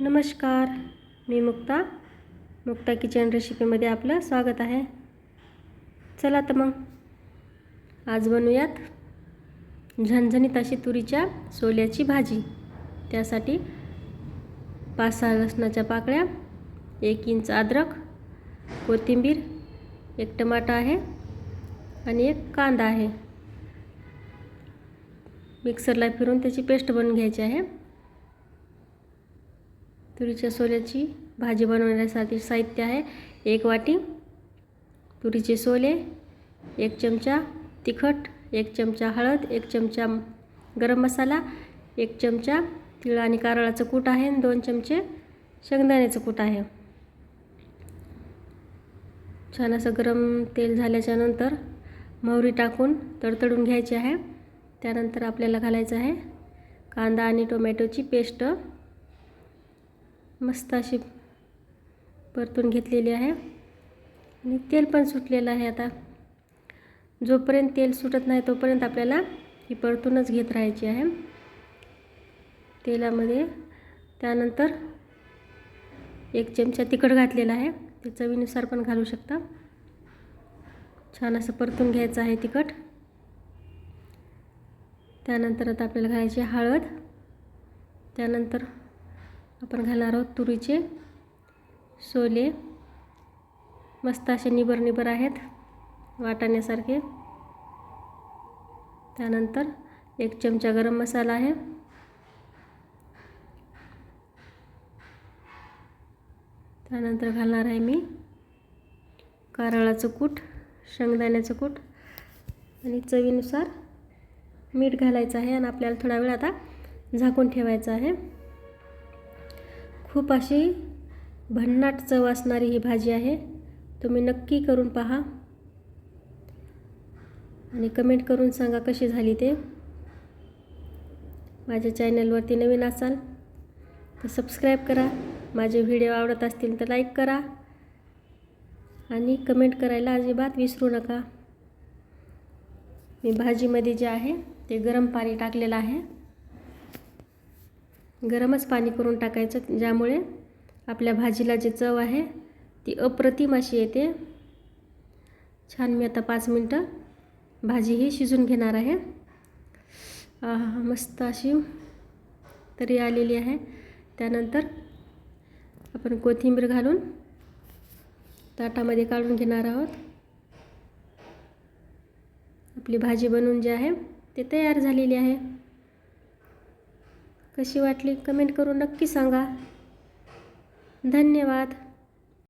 नमस्कार मी मुक्ता. मुक्ता किचन रेसिपीमध्ये आपलं स्वागत आहे. चला तर मग आज बनवूयात झणझणीत अशी तुरीच्या सोल्याची भाजी. त्यासाठी पाच सहा लसणाच्या पाकळ्या एक इंच अद्रक कोथिंबीर एक टमाटा आहे आणि एक कांदा आहे. मिक्सरला फिरून त्याची पेस्ट बनवून घ्यायची आहे. तुरीच्या सोल्याची भाजी बनवण्यासाठी साहित्य आहे. एक वाटी तुरीचे सोले एक चमचा तिखट एक चमचा हळद एक चमचा गरम मसाला एक चमचा तिळ आणि कारळाचं कूट आहे आणि दोन चमचे शेंगदाण्याचं कूट आहे. छान असं गरम तेल झाल्याच्यानंतर मोहरी टाकून तडतडून घ्यायची आहे. त्यानंतर आपल्याला घालायचं आहे कांदा आणि टोमॅटोची पेस्ट. मस्त अशी परतून घेतलेली आहे. आणि तेल पण सुटलेलं आहे आता. जोपर्यंत तेल सुटत नाही तोपर्यंत आपल्याला ही परतूनच घेत राहायची आहे. तेलामध्ये त्यानंतर एक चमचा तिखट घातलेला आहे. ते चवीनुसार पण घालू शकता. छान असं परतून घ्यायचं आहे तिखट. त्यानंतर आता आपल्याला घालायची हळद. त्यानंतर आपण घालणार आहोत तुरीचे. सोले. मस्त असे निबर निबर आहेत वाटाण्यासारखे. त्यानंतर एक चमचा गरम मसाला आहे. त्यानंतर घालणार आहे मी कारळाचं कूट शेंगदाण्याचं कूट. आणि चवीनुसार मीठ घालायचं आहे आणि आपल्याला थोडा वेळ आता झाकून ठेवायचं आहे. खूप अशी भन्नाट चव असणारी ही भाजी आहे. तुम्ही नक्की करून पहा. आणि कमेंट करून सांगा कशी झाली ते. माझ्या चॅनलवरती नवीन असाल तर सबस्क्राईब करा. माझे व्हिडिओ आवडत असतील तर लाईक करा. आणि कमेंट करायला अजिबात विसरू नका. मी भाजीमध्ये जे आहे ते गरम पाणी टाकलेलं आहे. गरमच पाणी करून टाकायचं ज्यामुळे आपल्या भाजीला जी चव आहे ती अप्रतिम अशी येते. छान मी आता पाच मिनटं भाजी ही शिजून घेणार आहे. मस्त अशी तरी आलेली आहे. त्यानंतर आपण कोथिंबीर घालून ताटामध्ये काढून घेणार आहोत. आपली भाजी बनवून जी आहे ते तयार झालेली आहे. कशी वाटली? कमेंट करून नक्की सांगा. धन्यवाद.